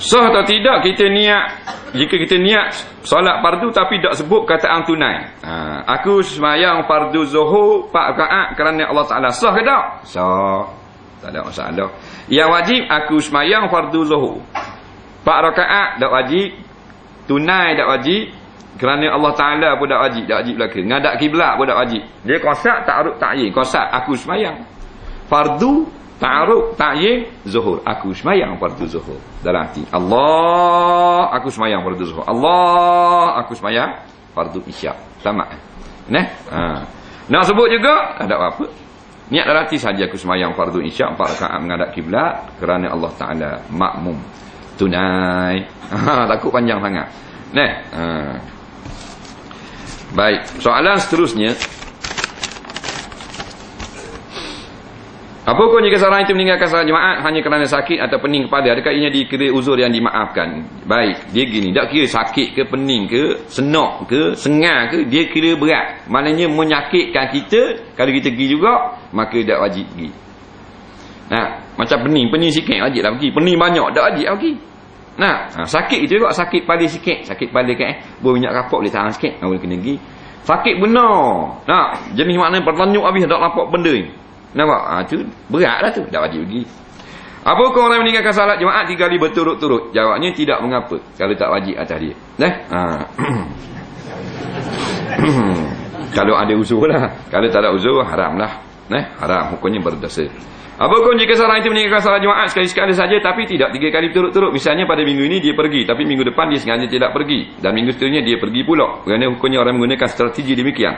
Sah atau tidak kita niat jika kita niat solat fardu tapi tak sebut kataan tunai. Ha, aku semayang fardu zuhur 4 rakaat kerana Allah Taala sah ke tak? Sah. Tak ada masalah. Yang wajib aku semayang fardu zuhur. 4 rakaat tak wajib. Tunai tak wajib. Kerana Allah Taala pun tak wajib, tak wajib belaka. Ngadak kiblat pun tak wajib. Dia kosak tak aruk tak Kosak aku semayang. Fardu Ta'aruf, ta'yin, zuhur. Aku semayang fardu zuhur. Dalam hati. Allah, aku semayang fardu zuhur. Allah, aku semayang fardu isyak. Tamat. Nah, ha. Nak sebut juga, ada apa-apa. Niat dalam hati saja aku semayang fardu isyak. Empat rakaat menghadap kiblat Kerana Allah Ta'ala makmum. Tunai. Ha, takut panjang sangat. Nah, ha. Baik. Soalan seterusnya. Apakah jika seorang itu meninggalkan salat jemaat hanya kerana sakit atau pening kepala? Adakah ianya dikira uzur yang dimaafkan? Baik, dia gini. Tak kira sakit ke, pening ke, senok ke, sengar ke, dia kira berat. Maknanya menyakitkan kita, kalau kita pergi juga, maka tak wajib pergi. Nah, macam pening, pening sikit wajib lah pergi. Pening banyak, tak wajib lah pergi. Nah, ha, sakit itu juga, sakit pada sikit. Sakit pada kan eh. Bawa minyak kapok boleh tahan sikit. Boleh kena pergi. Sakit benar. Nah, jenis maknanya pertanyuk habis tak lapuk benda ni. Nampak? Ha, tu beratlah tu. Tak wajib pergi. Apa kau orang meninggalkan salat jemaat tiga kali berturut-turut? Jawabnya tidak mengapa. Kalau tak wajib atas dia. Eh? Ha. Kalau ada uzur lah. Kalau tak ada uzur, haram lah. Eh? Haram. Hukumnya berdosa. Apa pun jika seorang itu meninggalkan salat Jumaat sekali-sekali saja tapi tidak tiga kali berturut-turut. Misalnya pada minggu ini dia pergi tapi minggu depan dia sengaja tidak pergi dan minggu seterusnya dia pergi pula. Kerana hukumnya orang menggunakan strategi demikian.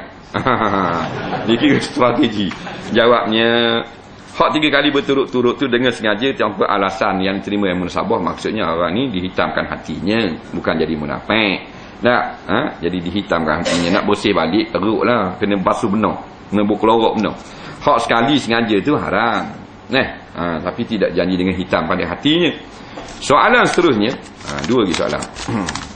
dia kira strategi. Jawabnya hak tiga kali berturut-turut tu dengan sengaja tanpa alasan yang terima yang munasabah maksudnya orang ni dihitamkan hatinya bukan jadi munafik. Tak, ha? jadi dihitamkan hatinya nak bersih balik teruklah kena basuh benar kena bukelorok benar hak sekali sengaja tu haram Eh, ha, tapi tidak janji dengan hitam pada hatinya. Soalan seterusnya, ha, dua lagi soalan.